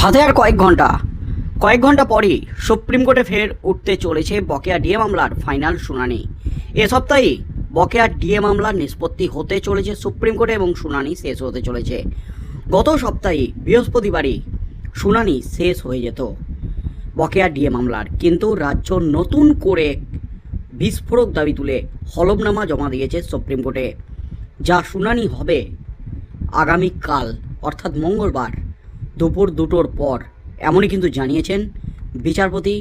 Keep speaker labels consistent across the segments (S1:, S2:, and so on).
S1: হাতে আর কয়েক ঘণ্টা। কয়েক ঘণ্টা পরেই সুপ্রিম কোর্টে ফের উঠতে চলেছে বকেয়া ডিএ মামলার ফাইনাল শুনানি। এ সপ্তাহে বকেয়া ডিএ মামলার নিষ্পত্তি হতে চলেছে সুপ্রিম কোর্টে এবং শুনানি শেষ হতে চলেছে। গত সপ্তাহে বৃহস্পতিবারই শুনানি শেষ হয়ে যেত বকেয়া ডিএ মামলার। কিন্তু রাজ্য নতুন করে বিস্ফোরক দাবি তুলে হলফনামা জমা দিয়েছে সুপ্রিম কোর্টে। যা শুনানি হবে আগামীকাল, অর্থাৎ মঙ্গলবার। দুপুর দুটোর পর, এমনই কিন্তু জানিয়েছেন বিচারপতি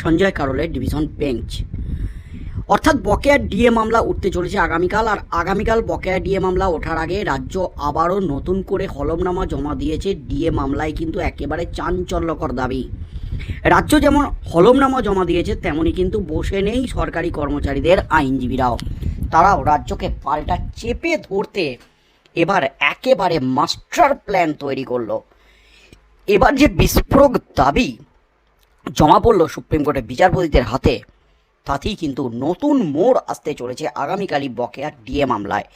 S1: সঞ্জয় কারলের ডিভিশন বেঞ্চ। অর্থাৎ বকেয়া ডিএ মামলা উঠতে চলেছে আগামীকাল, আর আগামীকাল বকেয়া ডিএ মামলা ওঠার আগে রাজ্য আবারও নতুন করে হলমনামা জমা দিয়েছে। ডিএ মামলায় কিন্তু একেবারে চাঞ্চল্যকর দাবি। রাজ্য যেমন হলমনামা জমা দিয়েছে তেমনই কিন্তু বসে নেই সরকারি কর্মচারীদের আইনজীবীরাও। তারাও রাজ্যকে পাল্টা চেপে ধরতে এবার একেবারে মাস্টার প্ল্যান তৈরি করল। এবার যে বিস্ফোরক দাবি জমা পড়ল সুপ্রিম কোর্টের বিচারপতিদের হাতে, তাতেই কিন্তু নতুন মোড় আসতে চলেছে আগামীকালই বকেয়া ডিএ মামলায়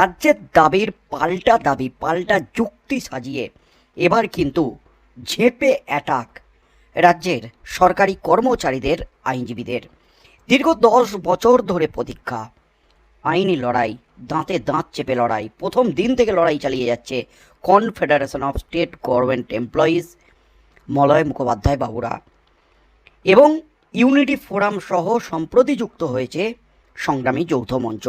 S1: রাজ্যের দাবির পাল্টা দাবি, পাল্টা যুক্তি সাজিয়ে এবার কিন্তু ঝেঁপে অ্যাটাক রাজ্যের সরকারি কর্মচারীদের, আইনজীবীদের। দীর্ঘ দশ বছর ধরে প্রতীক্ষা। আইনি লড়াই, দাঁতে দাঁত চেপে লড়াই, প্রথম দিন থেকে লড়াই চালিয়ে যাচ্ছে confederation of state government employees Malay Mukhopadhyay বাবুরা। এবং ইউনিটি ফোরাম সহ সম্প্রতি যুক্ত হয়েছে সংগ্রামী যৌথ মঞ্চ।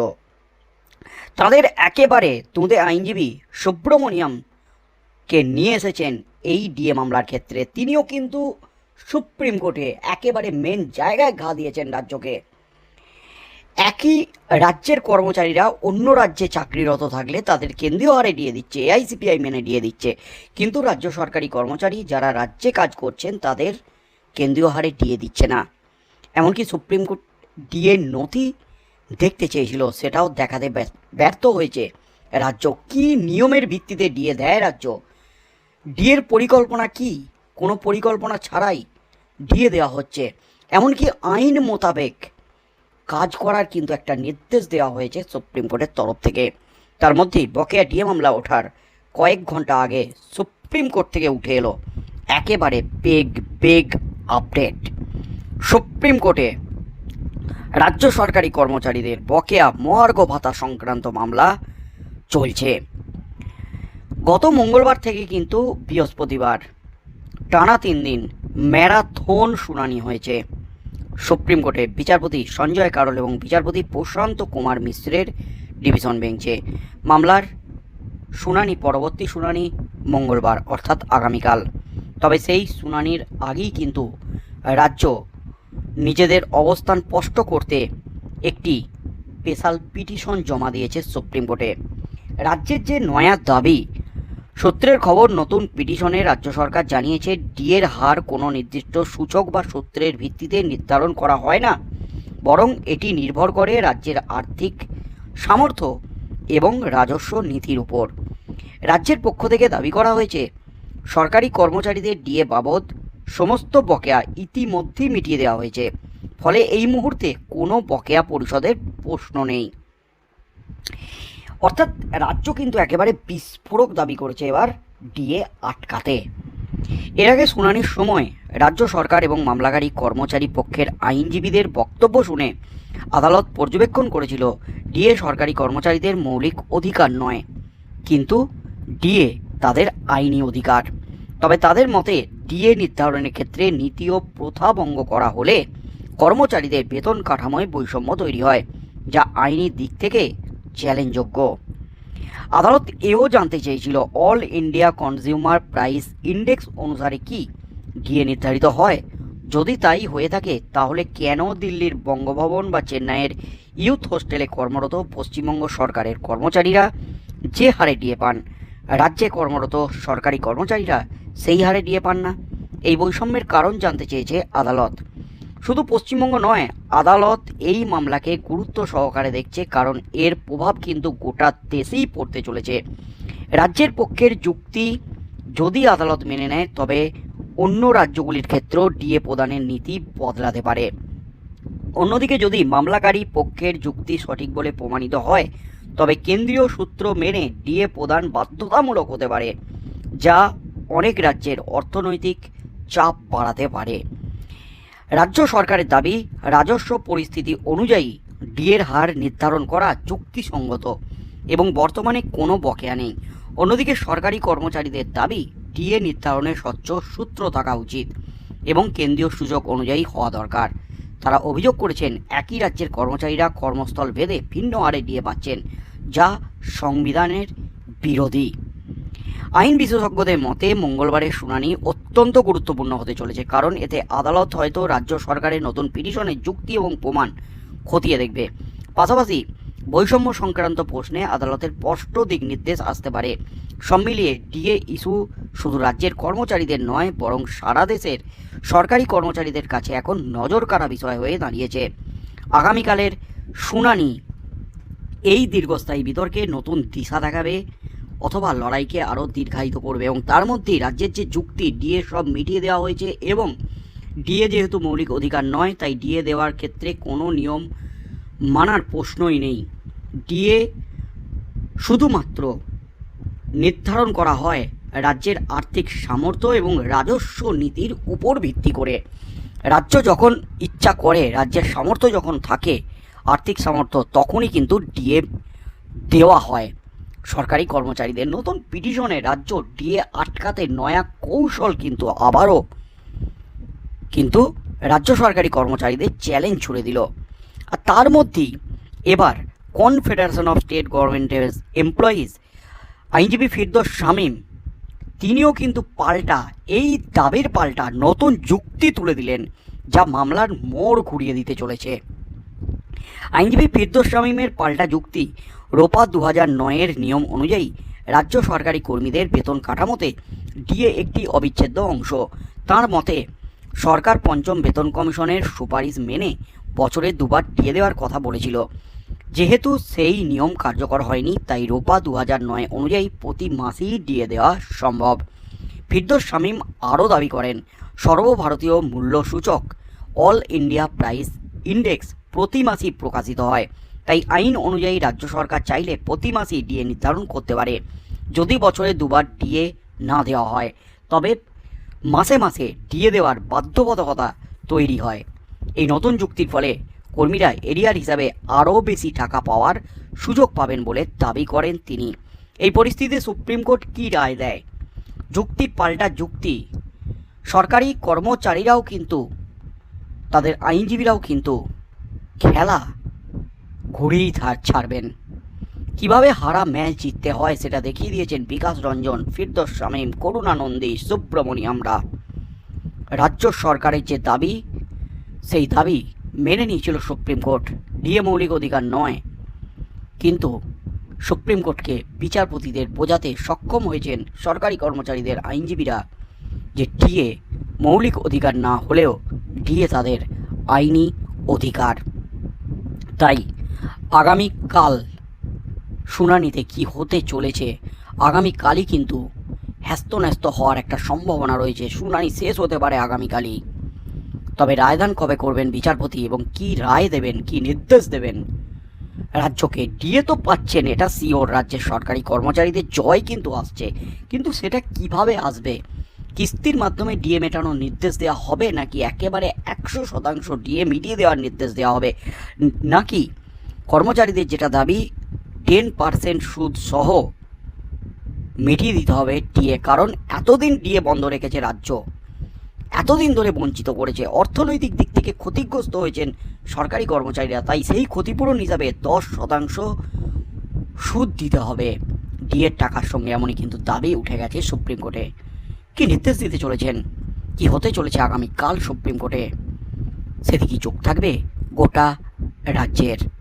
S1: তাদের একেবারে তুঁদে আইনজীবী সুব্রমণিয়ামকে নিয়ে এসেছেন এই ডিএ মামলার ক্ষেত্রে। তিনিও কিন্তু সুপ্রিম কোর্টে একেবারে মেন জায়গায় ঘা দিয়েছেন রাজ্যকে। একই রাজ্যের কর্মচারীরা অন্য রাজ্যে চাকরিরত থাকলে তাদের কেন্দ্রীয় হারে দিয়ে দিচ্ছে, এআইসিপিআই মেনে দিয়ে দিচ্ছে। কিন্তু রাজ্য সরকারি কর্মচারী যারা রাজ্যে কাজ করছেন, তাদের কেন্দ্রীয় হারে দিয়ে দিচ্ছে না। এমনকি সুপ্রিম কোর্ট ডিএ নথি দেখতে চেয়েছিল, সেটাও দেখাতে ব্যর্থ- হয়েছে। রাজ্য কি নিয়মের ভিত্তিতে ডিএ দেয় রাজ্য? ডিএর পরিকল্পনা কি? কোনো পরিকল্পনা ছাড়াই ডিএ দেওয়া হচ্ছে। এমনকি আইন মোতাবেক কাজ করার কিন্তু একটা নির্দেশ দেওয়া হয়েছে সুপ্রিম কোর্টের তরফ থেকে। তার মধ্যেই বকেয়া ডিএ মামলা ওঠার কয়েক ঘণ্টা আগে সুপ্রিম কোর্ট থেকে উঠে এলো একেবারে বেগ বেগ আপডেট সুপ্রিম কোর্টে রাজ্য সরকারি কর্মচারীদের বকেয়া মহার্ঘ ভাতা সংক্রান্ত মামলা চলছে। গত মঙ্গলবার থেকে কিন্তু বৃহস্পতিবার টানা তিন দিন ম্যারাথন শুনানি হয়েছে। সুপ্রিম কোর্টে বিচারপতি সঞ্জয় কারল এবং বিচারপতি প্রশান্ত কুমার মিশ্রের ডিভিশন বেঞ্চে। মামলার শুনানি, পরবর্তী শুনানি মঙ্গলবার, অর্থাৎ আগামীকাল। তবে সেই শুনানির আগেই কিন্তু রাজ্য নিজেদের অবস্থান স্পষ্ট করতে একটি স্পেশাল পিটিশন জমা দিয়েছে সুপ্রিম কোর্টে। রাজ্যের যে নয়া দাবি সূত্রের খবর, নতুন পিটিশনে রাজ্য সরকার জানিয়েছে, ডিএর হার কোনো নির্দিষ্ট সূচক বা সূত্রের ভিত্তিতে নির্ধারণ করা হয় না। বরং এটি নির্ভর করে রাজ্যের আর্থিক সামর্থ্য এবং রাজস্ব নীতির উপর। রাজ্যের পক্ষ থেকে দাবি করা হয়েছে, সরকারি কর্মচারীদের ডিএ বাবদ সমস্ত বকেয়া ইতিমধ্যেই মিটিয়ে দেওয়া হয়েছে। ফলে এই মুহূর্তে কোনো বকেয়া পরিষদের প্রশ্ন নেই। অর্থাৎ রাজ্য কিন্তু একেবারে বিস্ফোরক দাবি করেছে এবার ডিএ আটকাতে। এর আগে শুনানির সময় রাজ্য সরকার এবং মামলাকারী কর্মচারী পক্ষের আইনজীবীদের বক্তব্য শুনে আদালত পর্যবেক্ষণ করেছিল, ডিএ সরকারি কর্মচারীদের মৌলিক অধিকার নয়। কিন্তু ডিএ তাদের আইনি অধিকার। তবে তাদের মতে, ডিএ নির্ধারণের ক্ষেত্রে নীতি ও প্রথা ভঙ্গ করা হলে কর্মচারীদের বেতন কাঠামোয় বৈষম্য তৈরি হয়, যা আইনি দিক থেকে চ্যালেঞ্জযোগ্য। আদালত এও জানতে চেয়েছিল, all India consumer price index অনুসারে কি ডিএ নির্ধারিত হয়? যদি তাই হয়ে থাকে, তাহলে কেন দিল্লির বঙ্গভবন বা চেন্নাইয়ের ইউথ হোস্টেলে কর্মরত পশ্চিমবঙ্গ সরকারের কর্মচারীরা যে হারে ডিএ পান? রাজ্যে কর্মরত সরকারি কর্মচারীরা সেই হারে ডিএ পান না? এই বৈষম্যের কারণ জানতে চেয়েছে আদালত। শুধু পশ্চিমবঙ্গ নয়, আদালত এই মামলাকে গুরুত্ব সহকারে দেখছে, কারণ এর প্রভাব কিন্তু গোটা দেশেই পড়তে চলেছে। রাজ্যের পক্ষের যুক্তি যদি আদালত মেনে নেয়, তবে অন্য রাজ্যগুলির ক্ষেত্রেও ডিএ প্রদানের নীতি বদলাতে পারে। অন্যদিকে যদি মামলাকারী পক্ষের যুক্তি সঠিক বলে প্রমাণিত হয়, তবে কেন্দ্রীয় সূত্র মেনে ডিএ প্রদান বাধ্যতামূলক হতে পারে, যা অনেক রাজ্যের অর্থনৈতিক চাপ বাড়াতে পারে। রাজ্য সরকারের দাবি, রাজস্ব পরিস্থিতি অনুযায়ী ডিএর হার নির্ধারণ করা যুক্তিসঙ্গত এবং বর্তমানে কোনো বকেয়া নেই। অন্যদিকে সরকারি কর্মচারীদের দাবি, ডিএ নির্ধারণের স্বচ্ছ সূত্র থাকা উচিত এবং কেন্দ্রীয় সুযোগ অনুযায়ী হওয়া দরকার। তারা অভিযোগ করেছেন, একই রাজ্যের কর্মচারীরা কর্মস্থল ভেদে ভিন্ন হারে ডিএ পাচ্ছেন, যা সংবিধানের বিরোধী। আইন বিশেষজ্ঞদের মতে মঙ্গলবারের শুনানি অত্যন্ত গুরুত্বপূর্ণ হতে চলেছে, কারণ এতে আদালত হয়তো রাজ্য সরকারের নতুন পিটিশনের যুক্তি এবং প্রমাণ খতিয়ে দেখবে। পাশাপাশি বৈষম্য সংক্রান্ত প্রশ্নে আদালতের স্পষ্ট দিক নির্দেশ আসতে পারে। সব মিলিয়ে ডিএ ইস্যু শুধু রাজ্যের কর্মচারীদের নয়, বরং সারা দেশের সরকারি কর্মচারীদের কাছে এখন নজর কাড়া বিষয় হয়ে দাঁড়িয়েছে। আগামীকালের শুনানি এই দীর্ঘস্থায়ী বিতর্কে নতুন দিশা দেখাবে। অথবা লড়াইকে আরও দীর্ঘায়িত করবে এবং তার মধ্যেই রাজ্যের যে যুক্তি, ডিএ সব মিটিয়ে দেওয়া হয়েছে এবং ডিএ যেহেতু মৌলিক অধিকার নয়, তাই ডিএ দেওয়ার ক্ষেত্রে কোনো নিয়ম মানার প্রশ্নই নেই। ডিএ শুধুমাত্র নির্ধারণ করা হয় রাজ্যের আর্থিক সামর্থ্য এবং রাজস্ব নীতির উপর ভিত্তি করে। রাজ্য যখন ইচ্ছা করে, রাজ্যের সামর্থ্য যখন থাকে, আর্থিক সামর্থ্য, তখনই কিন্তু ডিএ দেওয়া হয়। সরকারি কর্মচারীদের নতুন পিটিশনে রাজ্য ডিএ আটকাতে নয়া কৌশল কিন্তু আবারও। কিন্তু রাজ্য সরকারি কর্মচারীদের চ্যালেঞ্জ ছুড়ে দিল। আর তার মধ্যেই এবার কনফেডারেশন অফ স্টেট গভর্নমেন্টের এমপ্লয়িজ আইনজীবী ফিরদোস শামীম, তিনিও কিন্তু পাল্টা, এই দাবির পাল্টা নতুন যুক্তি তুলে দিলেন, যা মামলার মোড় ঘুরিয়ে দিতে চলেছে। আইনজীবী ফিরদোস শামীমের পাল্টা যুক্তি রোপা দু হাজার নয়ের নিয়ম অনুযায়ী রাজ্য সরকারি কর্মীদের বেতন কাঠামোতে ডিএ একটি অবিচ্ছেদ্য অংশ। তার মতে, সরকার পঞ্চম বেতন কমিশনের সুপারিশ মেনে বছরে দুবার ডিএ দেওয়ার কথা বলেছিল। যেহেতু সেই নিয়ম কার্যকর হয়নি, তাই রোপা দু হাজার নয় অনুযায়ী প্রতি মাসেই ডিএ দেওয়া সম্ভব। ফিরদোস শামীম আরও দাবি করেন, সর্বভারতীয় মূল্য সূচক অল ইন্ডিয়া প্রাইস ইন্ডেক্স প্রতি মাসই প্রকাশিত হয়। তাই আইন অনুযায়ী রাজ্য সরকার চাইলে প্রতি মাসেই ডিএ নির্ধারণ করতে পারে, যদি বছরে দুবার ডিএ না দেওয়া হয়। তবে মাসে মাসে ডিএ দেওয়ার বাধ্যবাধকতা তৈরি হয়। এই নতুন যুক্তির ফলে কর্মীরা এরিয়ার হিসাবে আরও বেশি টাকা পাওয়ার সুযোগ পাবেন বলে দাবি করেন তিনি। এই পরিস্থিতিতে সুপ্রিম কোর্ট কী রায় দেয়? যুক্তি পাল্টা যুক্তি। সরকারি কর্মচারীরাও কিন্তু, তাদের আইনজীবীরাও কিন্তু খেলা ঘুরেই ছাড়বেন। কীভাবে হারা ম্যাচ জিততে হয় সেটা দেখিয়ে দিয়েছেন বিকাশ রঞ্জন, ফিরদোস শামীম, করুণানন্দী, সুব্রমণিয়ামরা। রাজ্য সরকারের যে দাবি, সেই দাবি মেনে নিয়েছিল সুপ্রিম কোর্ট। ডিএ মৌলিক অধিকার নয়, কিন্তু সুপ্রিম কোর্টকে বিচারপতিদের বোঝাতে সক্ষম হয়েছেন সরকারি কর্মচারীদের আইনজীবীরা যে ডিএ মৌলিক অধিকার না হলেও ডিএ তাদের আইনি অধিকার। তাই আগামীকাল শুনানিতে কি হতে চলেছে? আগামীকালই কিন্তু হ্যাস্তন্যস্ত হওয়ার একটা সম্ভাবনা রয়েছে। শুনানি শেষ হতে পারে আগামীকালই। তবে রায়দান কবে করবেন বিচারপতি এবং কি রায় দেবেন, কি নির্দেশ দেবেন, রাজ্যকে ডিএ তো পাচ্ছেন, এটা সিওর রাজ্যের সরকারি কর্মচারীদের জয় কিন্তু আসছে। কিন্তু সেটা কীভাবে আসবে? কিস্তির মাধ্যমে ডিএ মেটানোর নির্দেশ দেওয়া হবে নাকি একেবারে একশো শতাংশ ডিএ মিটিয়ে দেওয়ার নির্দেশ দেওয়া হবে? নাকি কর্মচারীদের যেটা দাবি টেন পার্সেন্ট সুদ সহ মিটিয়ে দিতে হবে ডিএ কারণ এতদিন ডিএ বন্ধ রেখেছে রাজ্য। এতদিন ধরে বঞ্চিত করেছে অর্থনৈতিক দিক থেকে ক্ষতিগ্রস্ত হয়েছেন সরকারি কর্মচারীরা, তাই সেই ক্ষতিপূরণ হিসাবে দশ শতাংশ সুদ দিতে হবে ডিএর টাকার সঙ্গে, এমনই কিন্তু দাবি উঠে গেছে সুপ্রিম কোর্টে। কি নির্দেশ দিতে চলেছেন? কি হতে চলেছে আগামীকাল সুপ্রিম কোর্টে? সেদিকে চোখ থাকবে গোটা রাজ্যের।